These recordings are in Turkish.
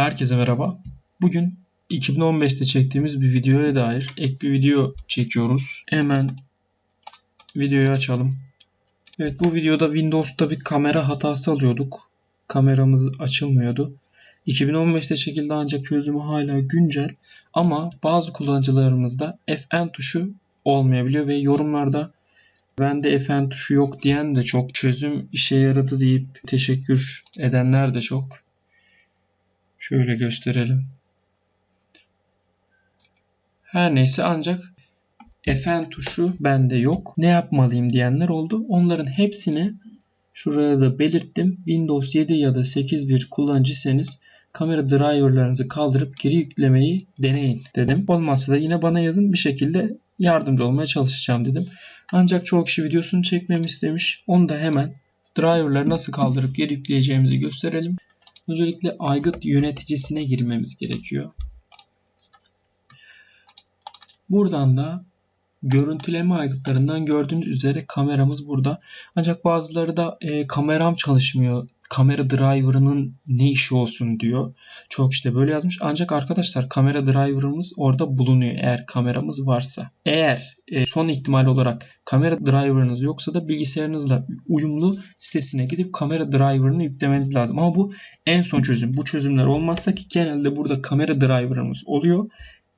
Herkese merhaba. Bugün 2015'te çektiğimiz bir videoya dair ek bir video çekiyoruz. Hemen videoyu açalım. Evet bu videoda Windows'ta bir kamera hatası alıyorduk. Kameramız açılmıyordu. 2015'te çekildi ancak çözümü hala güncel ama bazı kullanıcılarımızda Fn tuşu olmayabiliyor ve yorumlarda bende Fn tuşu yok diyen de çok çözüm işe yaradı deyip teşekkür edenler de çok. Şöyle gösterelim. Her neyse ancak Fn tuşu bende yok. Ne yapmalıyım diyenler oldu. Onların hepsini şuraya da belirttim. Windows 7 ya da 8.1 kullanıcıysanız kamera driverlarınızı kaldırıp geri yüklemeyi deneyin dedim. Olmazsa da yine bana yazın bir şekilde yardımcı olmaya çalışacağım dedim. Ancak çoğu kişi videosunu çekmemi istemiş. Onu da hemen driverları nasıl kaldırıp geri yükleyeceğimizi gösterelim. Öncelikle aygıt yöneticisine girmemiz gerekiyor. Buradan da görüntüleme aygıtlarından gördüğünüz üzere kameramız burada. Ancak bazıları da e, kameram çalışmıyor. Kamera driver'ının ne işi olsun diyor. Çok işte böyle yazmış. Ancak arkadaşlar kamera driver'ımız orada bulunuyor eğer kameramız varsa. Eğer e, son ihtimal olarak kamera driver'ınız yoksa da bilgisayarınızla uyumlu sitesine gidip kamera driver'ını yüklemeniz lazım. Ama bu en son çözüm. Bu çözümler olmazsa ki genelde burada kamera driver'ımız oluyor.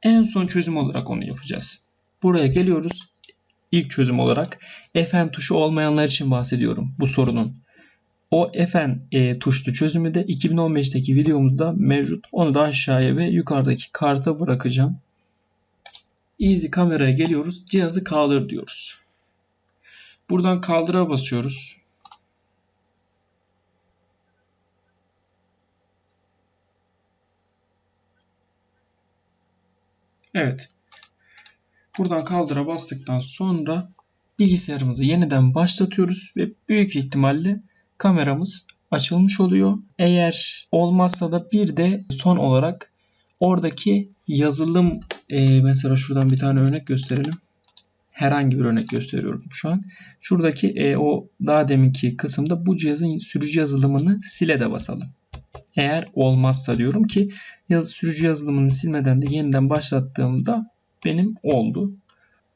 En son çözüm olarak onu yapacağız. Buraya geliyoruz. İlk çözüm olarak Fn tuşu olmayanlar için bahsediyorum bu sorunun. O Fn e, tuşlu çözümü de 2015'teki videomuzda mevcut. Onu da aşağıya ve yukarıdaki karta bırakacağım. Easy kameraya geliyoruz. Cihazı kaldır diyoruz. Buradan kaldıra basıyoruz. Evet. Buradan kaldıra bastıktan sonra bilgisayarımızı yeniden başlatıyoruz ve büyük ihtimalle kameramız açılmış oluyor. Eğer olmazsa da bir de son olarak oradaki yazılım e, mesela şuradan bir tane örnek gösterelim. Herhangi bir örnek gösteriyorum şu an. Şuradaki e, o daha deminki kısımda bu cihazın sürücü yazılımını sile de basalım. Eğer olmazsa diyorum ki yazı sürücü yazılımını silmeden de yeniden başlattığımda benim oldu.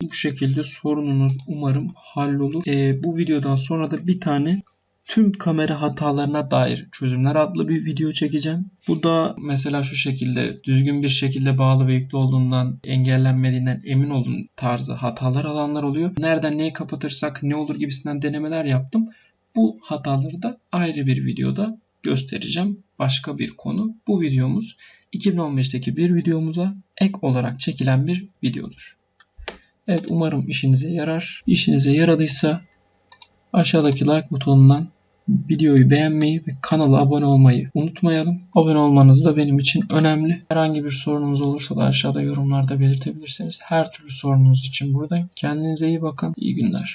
Bu şekilde sorununuz umarım hallolur. E, bu videodan sonra da bir tane tüm kamera hatalarına dair çözümler adlı bir video çekeceğim. Bu da mesela şu şekilde düzgün bir şekilde bağlı ve yüklü olduğundan engellenmediğinden emin olun tarzı hatalar alanlar oluyor. Nereden neyi kapatırsak ne olur gibisinden denemeler yaptım. Bu hataları da ayrı bir videoda göstereceğim. Başka bir konu. Bu videomuz 2015'teki bir videomuza ek olarak çekilen bir videodur. Evet umarım işinize yarar. İşinize yaradıysa aşağıdaki like butonundan videoyu beğenmeyi ve kanala abone olmayı unutmayalım. Abone olmanız da benim için önemli. Herhangi bir sorunuz olursa da aşağıda yorumlarda belirtebilirsiniz. Her türlü sorunuz için buradayım. Kendinize iyi bakın. İyi günler.